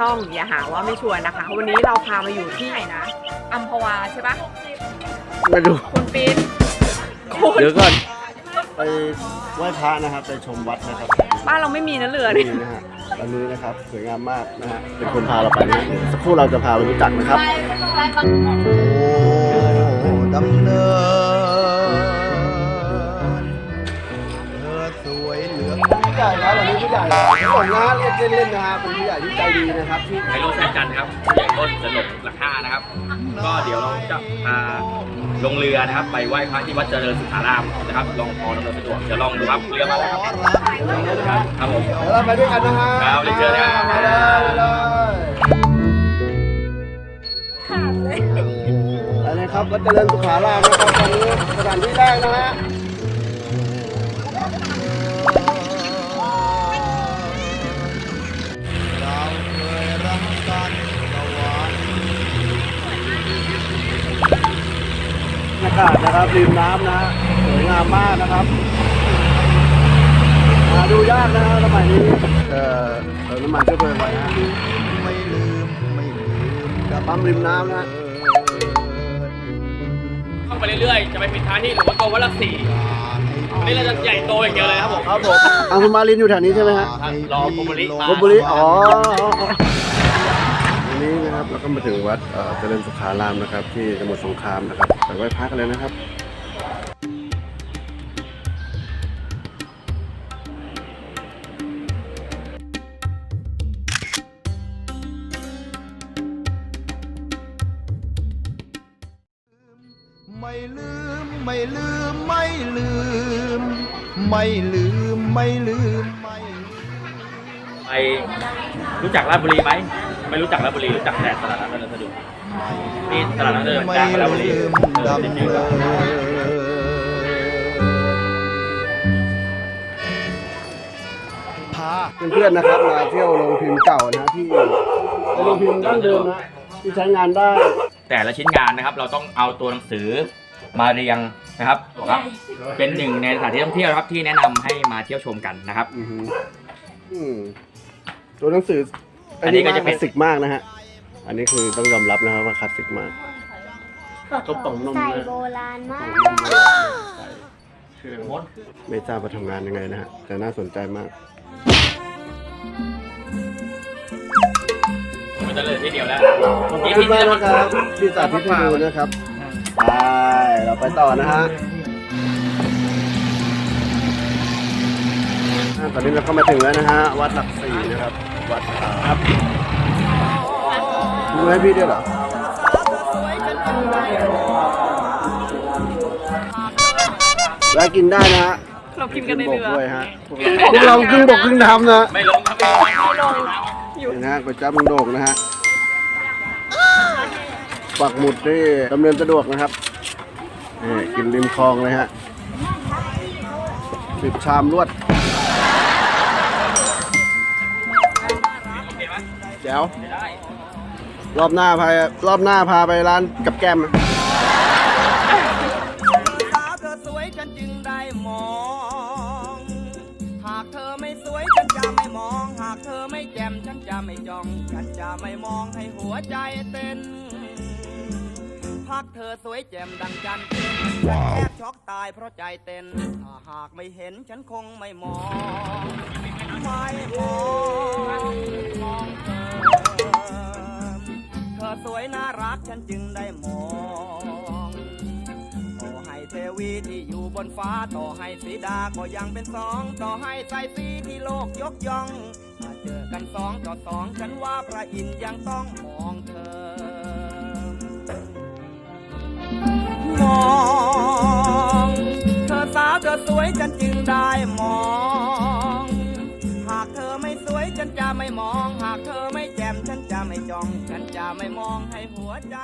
ช่องอย่าหาว่าไม่ชวนนะคะ วันนี้เราพามาอยู่ที่ไหนนะอัมพวาใช่ปะมาดู คุณปีนคุณเดี๋ยวก่อน ไปไหว้พระนะครับ ไปชมวัดนะครับบ้านเราไม่มีนะเรือนี่นี่นะฮะตอนนี้นะครับสวยงามมากนะฮะ เป็นคนพาเราไปนะเดี๋ยวสักครู่เราจะพาไปรู้จักนะครับ โอ้ดำเนิน ใหญ่ผมนะเรียกเล่นๆนะฮะเป็นผู้ใหญ่ที่ใจดีนะครับที่ไฮโลแซนจันทร์ครับผู้ใหญ่ต้นจะหลบหลักห้านะครับ ก็เดี๋ยวเราจะพาลงเรือนะครับ ไปไหว้พระที่วัดเจริญสุขารามนะครับ ลองพอดำเนินสะดวกเดี๋ยวลองดูครับเรือมาแล้วครับครับผมเดี๋ยวเราไปด้วยกันนะฮะครับเรียนเชิญนะครับมาเลยมาเลยไปเลยครับวัดเจริญสุขารามนะครับตอนนี้สถานที่แรกนะฮะากาศนะครับริมน้ำนะฮะสวยงามมากนะครับหาดูยากนะฮะสมัยนี้เอ่อเติมน้ำมันเชื้อเพลิงไว้นะฮะไม่ลืมไม่ลืมกับปั๊มริมน้ำนะฮะเข้าไปเรื่อยๆ จะไปปิดท้ายที่หลวงพ่อโตวัดละสี่วันนี้เราจะใหญ่โตอย่างเดียวเลยครับผมครับผมอังคุณมาลินอยู่แถวนี้ใช่ไหมฮะครับรอโกโบริมา ลบบุรีอ๋อวั นนี้นะครับเราก็มาถึงวัดเอ่อเจริญสุขารามนะครับ ที่สมุทรสงครามนะครับไปไหว้พระกันเลยนะครับไม่ลืมไม่ลืมไม่ลืม ไม่ลืมไม่ลืมไม่ลืมไปรู้จักราชบุรีไหม ไม่รู้จักราชบุรีรู้จักแต่ตลาดนัดดำเนินสะดวกนี่ตลาดนัดดำเนินไม่กลางราชบุรีลืมเออดำจริงเนิๆแล้วนพา เพื่อนๆนะครับมาเที่ยวโรงพิมพ์เก่านะที่เป็นโรงพิมพ์ดั้งเดิมนะที่ใช้งานได้ แต่ละชิ้นงานนะครับ เราต้องเอาตัวหนังสือมาเรียงนะครับครับ เป็นหนึ่งในสถานที่ท่องเที่ยวนะครับที่แนะนำให้มาเที่ยวชมกันนะครับ อือหืออืมตัวหนังสือ อันนี้ก็จะเป็นคลาสสิกมากนะฮะ อันนี้คือต้องยอมรับนะครับว่าคลาสสิกมากเขาต่องนมใส่นะโบราณมากไม่ทราบว่าทำงานยังไงนะฮะ แต่น่าสนใจมาก มันจะเลยทีเดียวแล้วขอบคุณมากนะครับที่สาธิตให้ดูนะครับ ไป เราไปต่อนะฮะ ตอนนี้เราก็มาถึงแล้วนะฮะ วัดหลักสี่นะครับ วัดครับดูให้พี่ด้วยเหรอแวะกินได้นะฮะเรากินกันในเรือขึ้บด้วยฮะพวกเราครึ่งบกครึ่งน้ำนะไม่ลงครับไม่ลงนี่นะฮะก๋วยจั๊บลุงโด่งนะฮะปักหมุดนี่ดำเนินสะดวกนะครับนี่กินริมคลองเลยฮะสิบชามรวด เดี๋ยวรอบหน้าพารอบหน้าพาไปร้านกับแก้มนะสาวเธอสวยฉันจึงได้มอง หากเธอไม่สวยฉันจะไม่มอง หากเธอไม่แจ่มฉันจะไม่จ้อง ฉันจะไม่มองให้หัวใจเต้นพักเธอสวยแจ่มดังจันทร์แทบช็อกตายเพราะใจเต้น ถ้าหากไม่เห็นฉันคงไม่มอง ไม่มองมอง ฉันจึงได้มองต่อให้เทวีที่อยู่บนฟ้าต่อให้สีดาก็ยังเป็นสอง ต่อให้ใส่สีที่โลกยกย่องถ้าเจอกันสองต่อสองฉันว่าพระอินทร์ยังต้องมองเธอ ฉันจะไม่มอง หากเธอไม่แจ่มฉันจะไม่จ้อง ฉันจะไม่มองให้หัวใจ